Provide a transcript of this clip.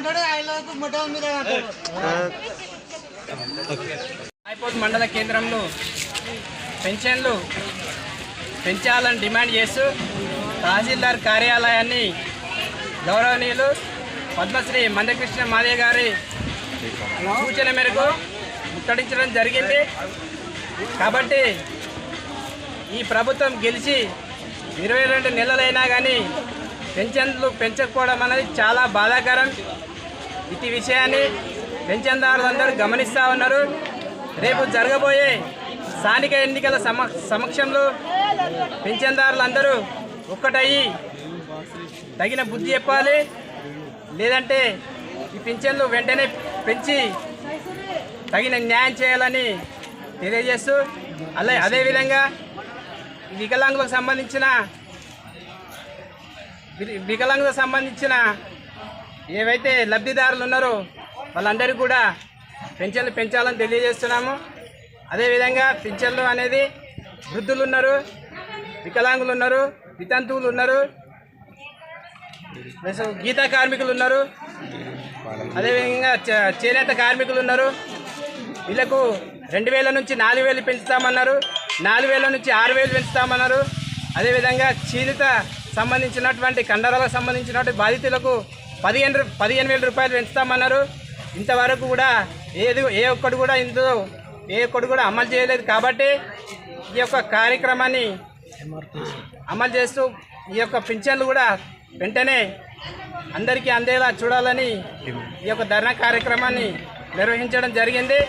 అంటాడు మీద మండల కేంద్రంలో పెన్షన్లు పెంచాలని డిమాండ్ చేస్తూ తహసీల్దార్ కార్యాలయాన్ని గౌరవనీయులు పద్మశ్రీ మందకృష్ణ మాదే గారి సూచన మేరకు ముట్టడించడం జరిగింది. కాబట్టి ఈ ప్రభుత్వం గెలిచి ఇరవై రెండు నెలలైనా కానీ పెన్షన్లు పెంచకపోవడం అనేది చాలా బాధాకరం. ఇటు విషయాన్ని పెన్షన్దారులందరూ గమనిస్తూ ఉన్నారు. రేపు జరగబోయే స్థానిక ఎన్నికల సమ సమక్షంలో అందరూ ఒక్కటయ్యి తగిన బుద్ధి చెప్పాలి. లేదంటే ఈ పింఛన్లు వెంటనే పెంచి తగిన న్యాయం చేయాలని తెలియజేస్తూ అలా అదేవిధంగా వికలాంగులకు సంబంధించిన వికలాంగులకు సంబంధించిన ఏవైతే లబ్ధిదారులు ఉన్నారో వాళ్ళందరికీ కూడా పెన్షన్లు పెంచాలని తెలియజేస్తున్నాము. అదేవిధంగా పెన్షన్లు అనేది వృద్ధులు ఉన్నారు వికలాంగులు ఉన్నారు వితంతువులు ఉన్నారు గీత గీతా కార్మికులు ఉన్నారు అదేవిధంగా చేనేత కార్మికులు ఉన్నారు. వీళ్ళకు రెండు వేల నుంచి నాలుగు వేలు పెంచుతామన్నారు నాలుగు వేల నుంచి ఆరు వేలు పెంచుతామన్నారు. అదేవిధంగా క్షీణిత సంబంధించినటువంటి కండరాలకు సంబంధించినటువంటి బాధితులకు పదిహేను పదిహేను వేల రూపాయలు పెంచుతామన్నారు. ఇంతవరకు కూడా ఏది ఏ ఒక్కడు కూడా ఇందులో ఏ ఒక్కడు కూడా అమలు చేయలేదు కాబట్టి ఈ యొక్క కార్యక్రమాన్ని అమలు చేస్తూ ఈ యొక్క పింఛన్లు కూడా వెంటనే అందరికీ అందేలా చూడాలని ఈ యొక్క ధర్నా కార్యక్రమాన్ని నిర్వహించడం జరిగింది.